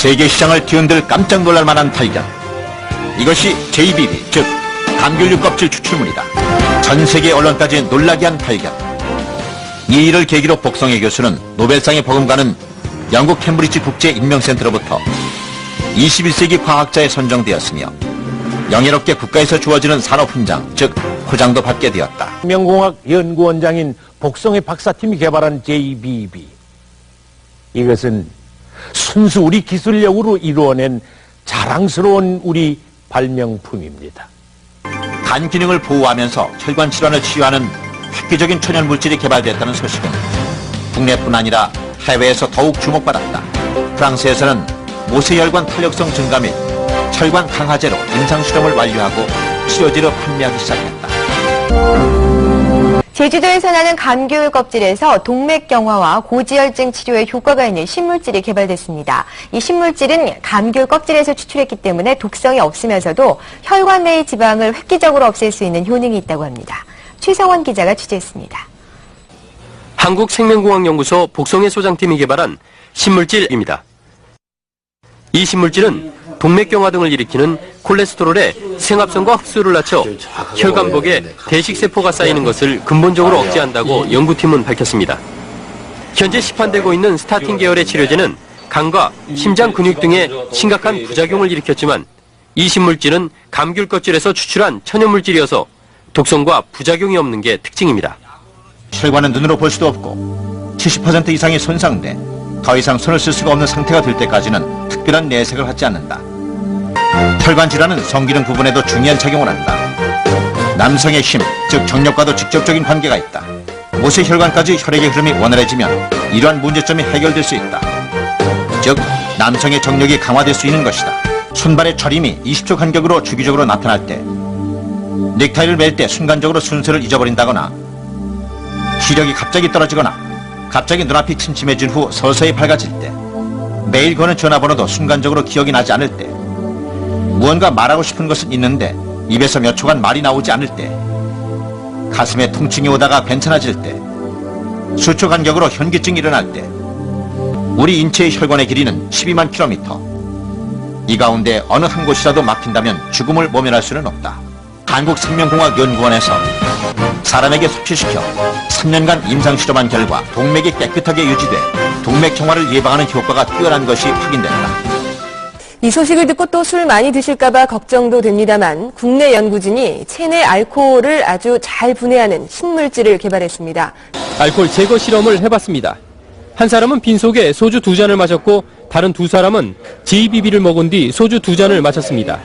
세계 시장을 뒤흔들 깜짝 놀랄 만한 발견. 이것이 JBB, 즉 감귤류 껍질 추출물이다. 전 세계 언론까지 놀라게 한 발견. 이 일을 계기로 복성의 교수는 노벨상에 버금가는 영국 캠브리지 국제 인명센터로부터 21세기 과학자에 선정되었으며 영예롭게 국가에서 주어지는 산업훈장, 즉 호장도 받게 되었다. 명공학 연구원장인 복성의 박사팀이 개발한 JBB. 이것은 순수 우리 기술력으로 이루어낸 자랑스러운 우리 발명품입니다. 간 기능을 보호하면서 혈관 질환을 치유하는 획기적인 천연 물질이 개발됐다는 소식은 국내뿐 아니라 해외에서 더욱 주목받았다. 프랑스에서는 모세혈관 탄력성 증가 및 혈관 강화제로 임상 실험을 완료하고 치료제로 판매하기 시작했다. 제주도에서 나는 감귤 껍질에서 동맥경화와 고지혈증 치료에 효과가 있는 신물질이 개발됐습니다. 이 신물질은 감귤 껍질에서 추출했기 때문에 독성이 없으면서도 혈관 내의 지방을 획기적으로 없앨 수 있는 효능이 있다고 합니다. 최성원 기자가 취재했습니다. 한국생명공학연구소 복성의 소장팀이 개발한 신물질입니다. 이 신물질은 동맥경화 등을 일으키는 콜레스테롤의 생합성과 흡수를 낮춰 혈관복에 대식세포가 쌓이는 것을 근본적으로 억제한다고 연구팀은 밝혔습니다. 현재 시판되고 있는 스타틴 계열의 치료제는 간과 심장 근육 등에 심각한 부작용을 일으켰지만 이 신물질은 감귤 껍질에서 추출한 천연물질이어서 독성과 부작용이 없는 게 특징입니다. 혈관은 눈으로 볼 수도 없고 70% 이상이 손상돼 더 이상 손을 쓸 수가 없는 상태가 될 때까지는 특별한 내색을 하지 않는다. 혈관 질환은 성기능 부분에도 중요한 작용을 한다. 남성의 힘, 즉 정력과도 직접적인 관계가 있다. 모세 혈관까지 혈액의 흐름이 원활해지면 이러한 문제점이 해결될 수 있다. 즉, 남성의 정력이 강화될 수 있는 것이다. 손발의 저림이 20초 간격으로 주기적으로 나타날 때, 넥타이를 멜 때 순간적으로 순서를 잊어버린다거나, 시력이 갑자기 떨어지거나, 갑자기 눈앞이 침침해진 후 서서히 밝아질 때, 매일 거는 전화번호도 순간적으로 기억이 나지 않을 때, 무언가 말하고 싶은 것은 있는데 입에서 몇 초간 말이 나오지 않을 때, 가슴에 통증이 오다가 괜찮아질 때, 수초 간격으로 현기증이 일어날 때, 우리 인체의 혈관의 길이는 12만 킬로미터. 이 가운데 어느 한 곳이라도 막힌다면 죽음을 모면할 수는 없다. 한국생명공학연구원에서 사람에게 섭취시켜 3년간 임상실험한 결과 동맥이 깨끗하게 유지돼 동맥 경화를 예방하는 효과가 뛰어난 것이 확인됐다. 이 소식을 듣고 또 술 많이 드실까봐 걱정도 됩니다만 국내 연구진이 체내 알코올을 아주 잘 분해하는 신물질을 개발했습니다. 알코올 제거 실험을 해봤습니다. 한 사람은 빈속에 소주 두 잔을 마셨고 다른 두 사람은 JBB를 먹은 뒤 소주 두 잔을 마셨습니다.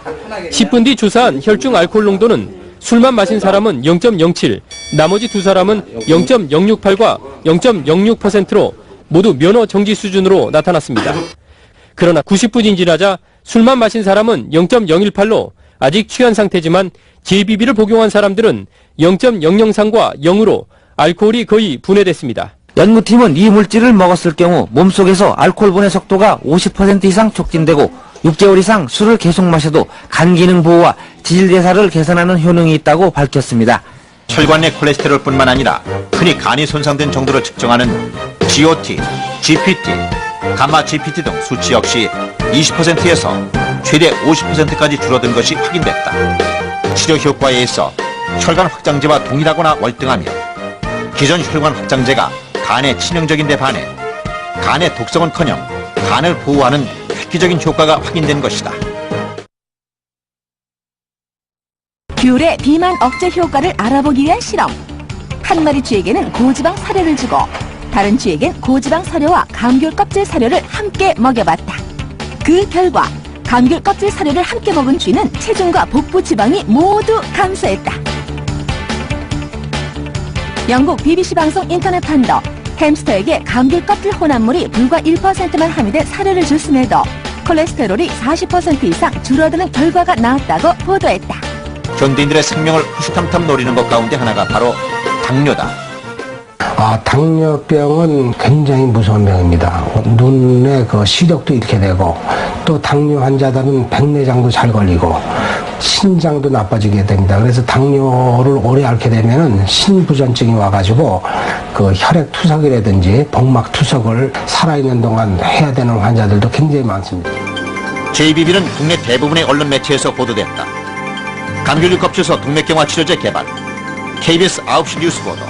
10분 뒤 조사한 혈중 알코올 농도는 술만 마신 사람은 0.07, 나머지 두 사람은 0.068과 0.06%로 모두 면허 정지 수준으로 나타났습니다. 그러나 90분이 지나자 술만 마신 사람은 0.018로 아직 취한 상태지만 JBB를 복용한 사람들은 0.003과 0으로 알코올이 거의 분해됐습니다. 연구팀은 이 물질을 먹었을 경우 몸속에서 알코올 분해 속도가 50% 이상 촉진되고 6개월 이상 술을 계속 마셔도 간 기능 보호와 지질대사를 개선하는 효능이 있다고 밝혔습니다. 혈관 내 콜레스테롤뿐만 아니라 흔히 간이 손상된 정도를 측정하는 GOT, GPT, 감마 GPT 등 수치 역시 20%에서 최대 50%까지 줄어든 것이 확인됐다. 치료 효과에 있어 혈관 확장제와 동일하거나 월등하며 기존 혈관 확장제가 간에 치명적인 데 반해 간의 독성은커녕 간을 보호하는 획기적인 효과가 확인된 것이다. 귤의 비만 억제 효과를 알아보기 위한 실험. 한 마리 쥐에게는 고지방 사료를 주고 다른 쥐에겐 고지방 사료와 감귤 껍질 사료를 함께 먹여봤다. 그 결과 감귤 껍질 사료를 함께 먹은 쥐는 체중과 복부 지방이 모두 감소했다. 영국 BBC 방송 인터넷 판도 햄스터에게 감귤 껍질 혼합물이 불과 1%만 함유된 사료를 줬음에도 콜레스테롤이 40% 이상 줄어드는 결과가 나왔다고 보도했다. 현대인들의 생명을 호시탐탐 노리는 것 가운데 하나가 바로 당뇨다. 아, 당뇨병은 굉장히 무서운 병입니다. 눈의 그 시력도 잃게 되고 또 당뇨 환자들은 백내장도 잘 걸리고 신장도 나빠지게 됩니다. 그래서 당뇨를 오래 앓게 되면은 신부전증이 와가지고 그 혈액 투석이라든지 복막 투석을 살아있는 동안 해야 되는 환자들도 굉장히 많습니다. JBB는 국내 대부분의 언론 매체에서 보도됐다. 감귤류 껍질서 동맥경화 치료제 개발, KBS 9시 뉴스 보도,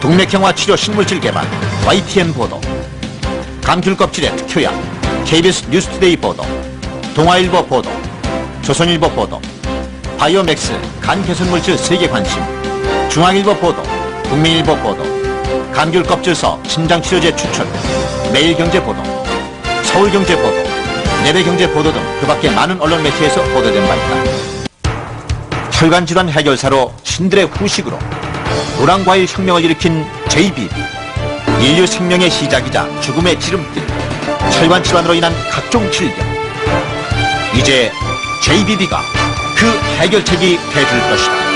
동맥경화 치료 식물질 개발, YTN 보도, 감귤 껍질의 특효약, KBS 뉴스투데이 보도, 동아일보 보도, 조선일보 보도, 바이오맥스 간 개선물질 세계 관심, 중앙일보 보도, 국민일보 보도, 감귤 껍질서 신장치료제 추출, 매일경제 보도, 서울경제 보도, 내외경제 보도 등 그 밖에 많은 언론 매체에서 보도된 바 있다. 혈관 질환 해결사로 신들의 후식으로 노랑과일 혁명을 일으킨 JBB. 인류 생명의 시작이자 죽음의 지름길. 혈관 질환으로 인한 각종 질병. 이제 JBB가 그 해결책이 돼줄 것이다.